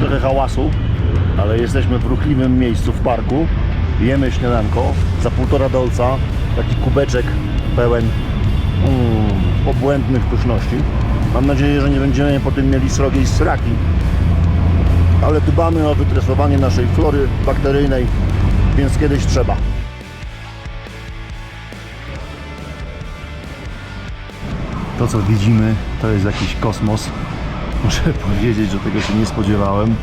trochę hałasu, ale jesteśmy w ruchliwym miejscu w parku. Jemy śniadanko za półtora dolca, taki kubeczek pełen mm, obłędnych pyszności. Mam nadzieję, że nie będziemy po tym mieli srogiej sraki, ale dbamy o wytresowanie naszej flory bakteryjnej, więc kiedyś trzeba. To co widzimy to jest jakiś kosmos. Muszę powiedzieć, że tego się nie spodziewałem.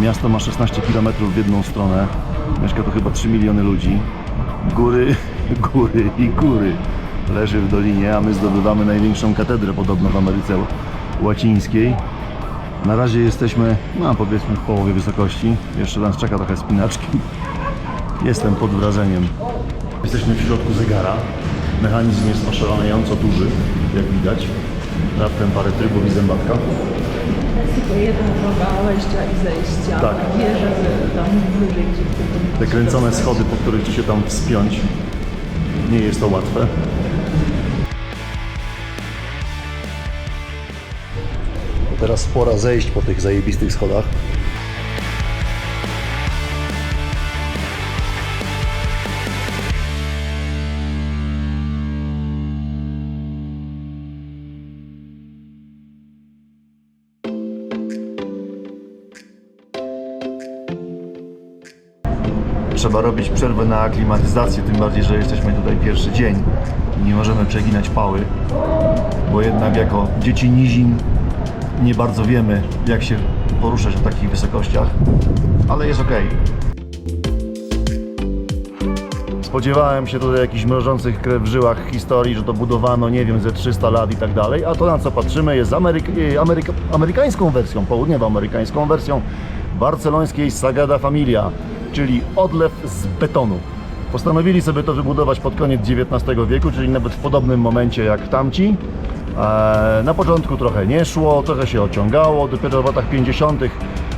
Miasto ma 16 km w jedną stronę. Mieszka tu chyba 3 miliony ludzi. Góry, góry i góry. Leży w dolinie, a my zdobywamy największą katedrę podobno w Ameryce Łacińskiej. Na razie jesteśmy, no powiedzmy w połowie wysokości. Jeszcze nas czeka trochę spinaczki. Jestem pod wrażeniem. Jesteśmy w środku zegara. Mechanizm jest oszałamiająco duży, jak widać. Raptem parę trybów i zębatka. Tylko jedna droga wejścia i zejścia. Tak. Wierzę, że tam wyżej gdzieś Te kręcone schody, po których ci się tam wspiąć. Nie jest to łatwe. Teraz pora zejść po tych zajebistych schodach. Trzeba robić przerwę na aklimatyzację, tym bardziej, że jesteśmy tutaj pierwszy dzień i nie możemy przeginać pały, bo jednak jako dzieci nizin nie bardzo wiemy, jak się poruszać w takich wysokościach, ale jest ok. Spodziewałem się tutaj jakichś mrożących krew w żyłach historii, że to budowano, nie wiem, ze 300 lat i tak dalej, a to na co patrzymy jest Ameryk- e, Ameryka- amerykańską wersją, południowoamerykańską wersją barcelońskiej Sagrada Familia, czyli odlew z betonu. Postanowili sobie to wybudować pod koniec XIX wieku, czyli nawet w podobnym momencie jak tamci. E, Na początku trochę nie szło, trochę się ociągało, dopiero w latach 50.,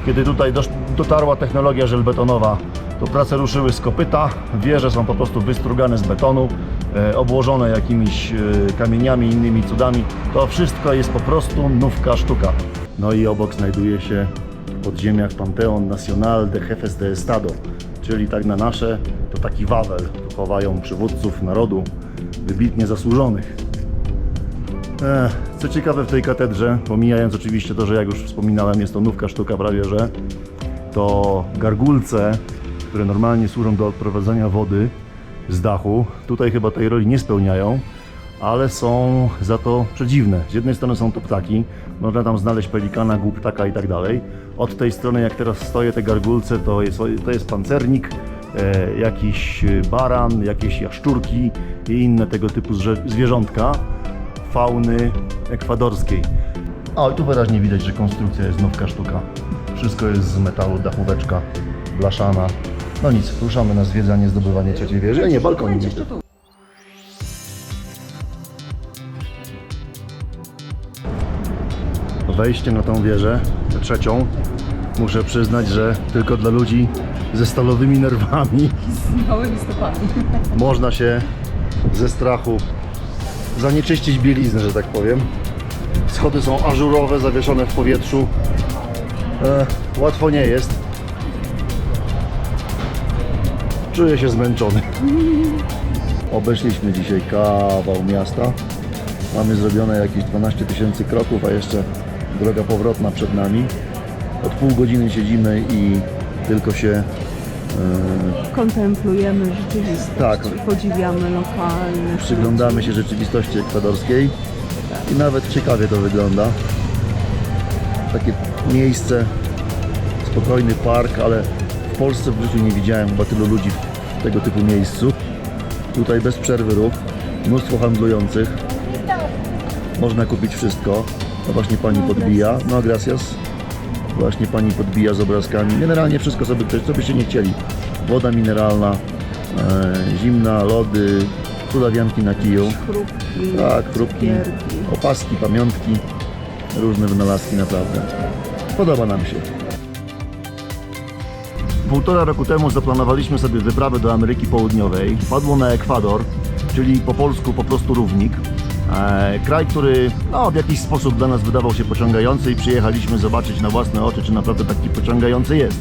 kiedy tutaj dotarła technologia żelbetonowa, to prace ruszyły z kopyta, wieże są po prostu wystrugane z betonu, e, obłożone jakimiś e, kamieniami, innymi cudami. To wszystko jest po prostu nówka sztuka. No i obok znajduje się w podziemiach Panteon Nacional de Jefes de Estado, czyli tak na nasze, to taki Wawel. Tu chowają przywódców narodu, wybitnie zasłużonych. Co ciekawe w tej katedrze, pomijając oczywiście to, że jak już wspominałem jest to nówka sztuka prawie, że to gargulce, które normalnie służą do odprowadzania wody z dachu, tutaj chyba tej roli nie spełniają, ale są za to przedziwne. Z jednej strony są to ptaki, można tam znaleźć pelikana, głuptaka i tak dalej. Od tej strony, jak teraz stoję, te gargulce, to jest, to jest pancernik, e, jakiś baran, jakieś jaszczurki i inne tego typu zwierzątka fauny ekwadorskiej. O, i tu wyraźnie widać, że konstrukcja jest nówka sztuka. Wszystko jest z metalu, dachóweczka, blaszana. No nic, ruszamy na zwiedzanie, zdobywanie trzeciej wieży. A nie, balkonik. Jeszcze tu. Wejście na tą wieżę, tę trzecią, muszę przyznać, że tylko dla ludzi ze stalowymi nerwami Z małymi stopami. można się ze strachu zanieczyścić bieliznę, że tak powiem. Schody są ażurowe, zawieszone w powietrzu. E, łatwo nie jest. Czuję się zmęczony. Obeszliśmy dzisiaj kawał miasta. Mamy zrobione jakieś 12 tysięcy kroków, a jeszcze droga powrotna przed nami. Od pół godziny siedzimy i tylko się Kontemplujemy rzeczywistość. Tak. Podziwiamy lokalne. przyglądamy się rzeczywistości ekwadorskiej i nawet ciekawie to wygląda. Takie miejsce, spokojny park, ale w Polsce w życiu nie widziałem chyba tylu ludzi w tego typu miejscu. Tutaj bez przerwy ruch, mnóstwo handlujących. Można kupić wszystko. No właśnie pani podbija. No gracias. Właśnie pani podbija z obrazkami. Generalnie wszystko sobie, co byście nie chcieli. Woda mineralna, e, zimna, lody, culawianki na kiju. Chrupki, Tak, chrupki, opaski, pamiątki, różne wynalazki naprawdę. Podoba nam się. Półtora roku temu zaplanowaliśmy sobie wyprawę do Ameryki Południowej. Padło na Ekwador, czyli po polsku po prostu równik. E, kraj, który no, w jakiś sposób dla nas wydawał się pociągający i przyjechaliśmy zobaczyć na własne oczy, czy naprawdę taki pociągający jest.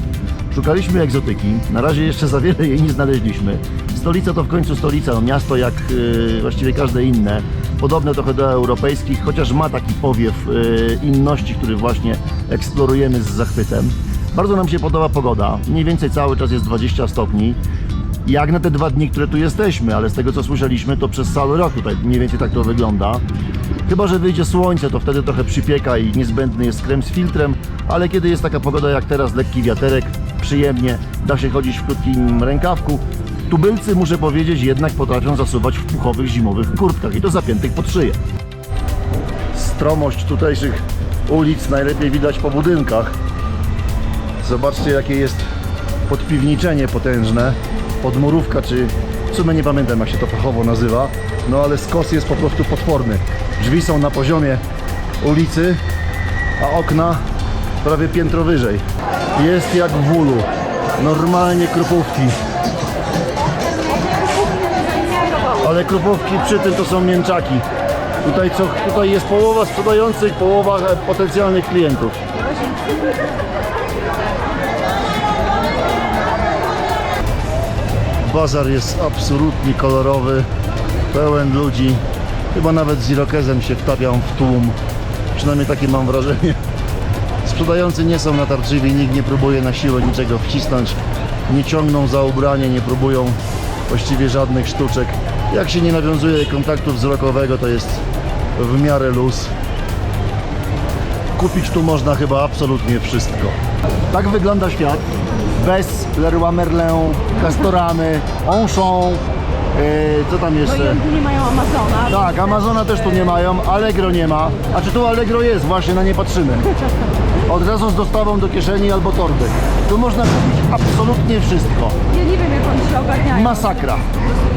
Szukaliśmy egzotyki, na razie jeszcze za wiele jej nie znaleźliśmy. Stolica to w końcu stolica, no miasto jak y, właściwie każde inne, podobne trochę do europejskich, chociaż ma taki powiew y, inności, który właśnie eksplorujemy z zachwytem. Bardzo nam się podoba pogoda, mniej więcej cały czas jest 20 stopni. Jak na te dwa dni, które tu jesteśmy, ale z tego co słyszeliśmy, to przez cały rok tutaj mniej więcej tak to wygląda. Chyba, że wyjdzie słońce, to wtedy trochę przypieka i niezbędny jest krem z filtrem, ale kiedy jest taka pogoda jak teraz, lekki wiaterek, przyjemnie, da się chodzić w krótkim rękawku. Tubylcy, muszę powiedzieć, jednak potrafią zasuwać w puchowych zimowych kurtkach i to zapiętych pod szyję. Stromość tutejszych ulic najlepiej widać po budynkach. Zobaczcie, jakie jest podpiwniczenie potężne, podmurówka, czy w sumie nie pamiętam, jak się to fachowo nazywa, no ale skos jest po prostu potworny. Drzwi są na poziomie ulicy, a okna prawie piętro wyżej. Jest jak w ulu. Normalnie krupówki. Ale krupówki przy tym to są mięczaki. Tutaj, co, tutaj jest połowa sprzedających, połowa e, potencjalnych klientów. Bazar jest absolutnie kolorowy, pełen ludzi. Chyba nawet z irokezem się wtapiam w tłum. Przynajmniej takie mam wrażenie. Sprzedający nie są natarczywi, nikt nie próbuje na siłę niczego wcisnąć. Nie ciągną za ubranie, nie próbują właściwie żadnych sztuczek. Jak się nie nawiązuje kontaktu wzrokowego, to jest w miarę luz. Kupić tu można chyba absolutnie wszystko. Tak wygląda świat. Bez Leroy Merlin, Castoramy, Auchan, yy, co tam No i jeszcze? oni tu nie mają Amazona. Tak, Amazona też tu nie mają, Allegro nie ma. A czy tu Allegro jest? Właśnie na nie patrzymy. Od razu z dostawą do kieszeni albo torby. Tu można kupić absolutnie wszystko. Ja nie wiem, jak oni się ogarniają. Masakra.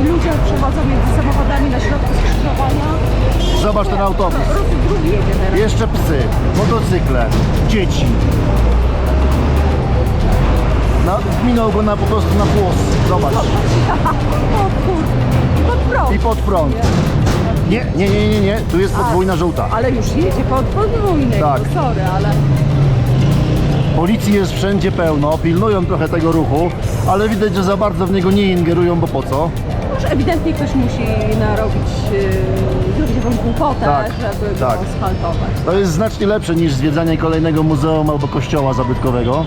Ludzie przechodzą między samochodami na środku skrzyżowania. Zobacz ten autobus. Jeszcze psy, motocykle, dzieci. No, minął go na, po prostu na włos. Zobacz. I pod prąd. I pod prąd. Nie, nie, nie, nie, nie. Tu jest podwójna żółta. Ale już jedzie pod podwójny. Tak. No sorry, ale... Policji jest wszędzie pełno, pilnują trochę tego ruchu, ale widać, że za bardzo w niego nie ingerują, bo po co? Może ewidentnie ktoś musi narobić yy, prawdziwą głupotę, Tak, żeby tak. go asfaltować. To jest znacznie lepsze niż zwiedzanie kolejnego muzeum albo kościoła zabytkowego.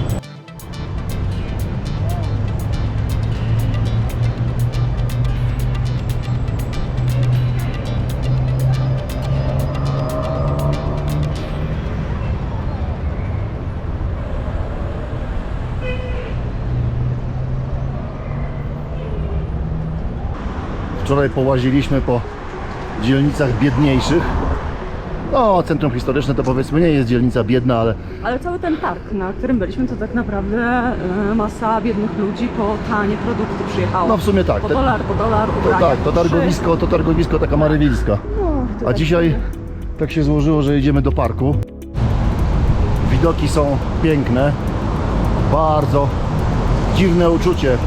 Wczoraj połaziliśmy po dzielnicach biedniejszych. No, centrum historyczne to powiedzmy nie jest dzielnica biedna, ale Ale cały ten targ, na którym byliśmy, to tak naprawdę yy, masa biednych ludzi po tanie produkty przyjechało. no w sumie tak. Po Te, dolar, po dolar, to, ubrania. tak, to targowisko, to targowisko taka marywilska. No, to A tak dzisiaj tak się złożyło, że jedziemy do parku. Widoki są piękne. Bardzo dziwne uczucie.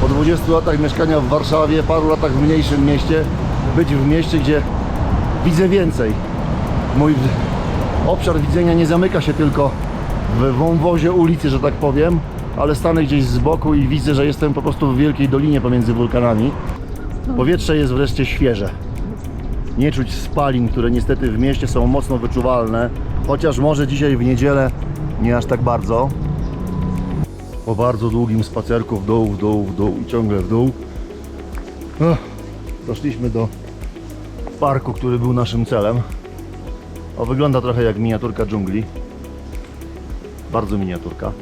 Po 20 latach mieszkania w Warszawie, paru latach w mniejszym mieście, być w mieście, gdzie widzę więcej. Mój obszar widzenia nie zamyka się tylko w wąwozie ulicy, że tak powiem, ale stanę gdzieś z boku i widzę, że jestem po prostu w wielkiej dolinie pomiędzy wulkanami. Powietrze jest wreszcie świeże. Nie czuć spalin, które niestety w mieście są mocno wyczuwalne, chociaż może dzisiaj w niedzielę nie aż tak bardzo. Po bardzo długim spacerku w dół, w dół, w dół i ciągle w dół. Doszliśmy do parku, który był naszym celem. O, wygląda trochę jak miniaturka dżungli. Bardzo miniaturka.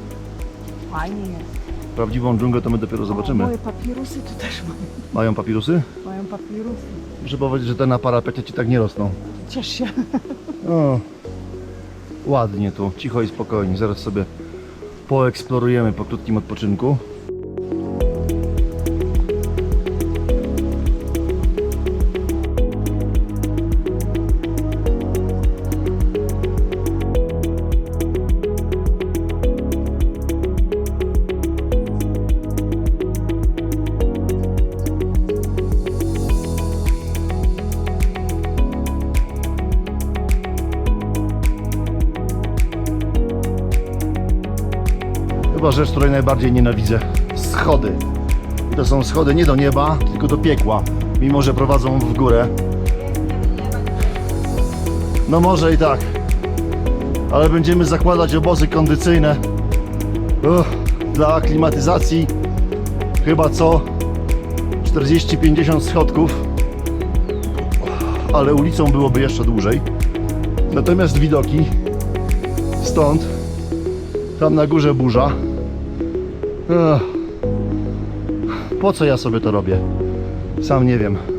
Fajnie jest. Prawdziwą dżunglę to my dopiero O, zobaczymy. moje papirusy tu też mają. Mają papirusy? Mają papirusy. Muszę powiedzieć, że te na parapecie ci tak nie rosną. Ciesz się. O, ładnie tu, cicho i spokojnie. Zaraz sobie poeksplorujemy po krótkim odpoczynku. Chyba rzecz, której najbardziej nienawidzę. Schody. I to są schody nie do nieba, tylko do piekła. Mimo, że prowadzą w górę. No może i tak. Ale będziemy zakładać obozy kondycyjne. Uff, dla aklimatyzacji chyba co 40-50 schodków. Ale ulicą byłoby jeszcze dłużej. Natomiast widoki stąd, tam na górze burza. Po co ja sobie to robię? Sam nie wiem.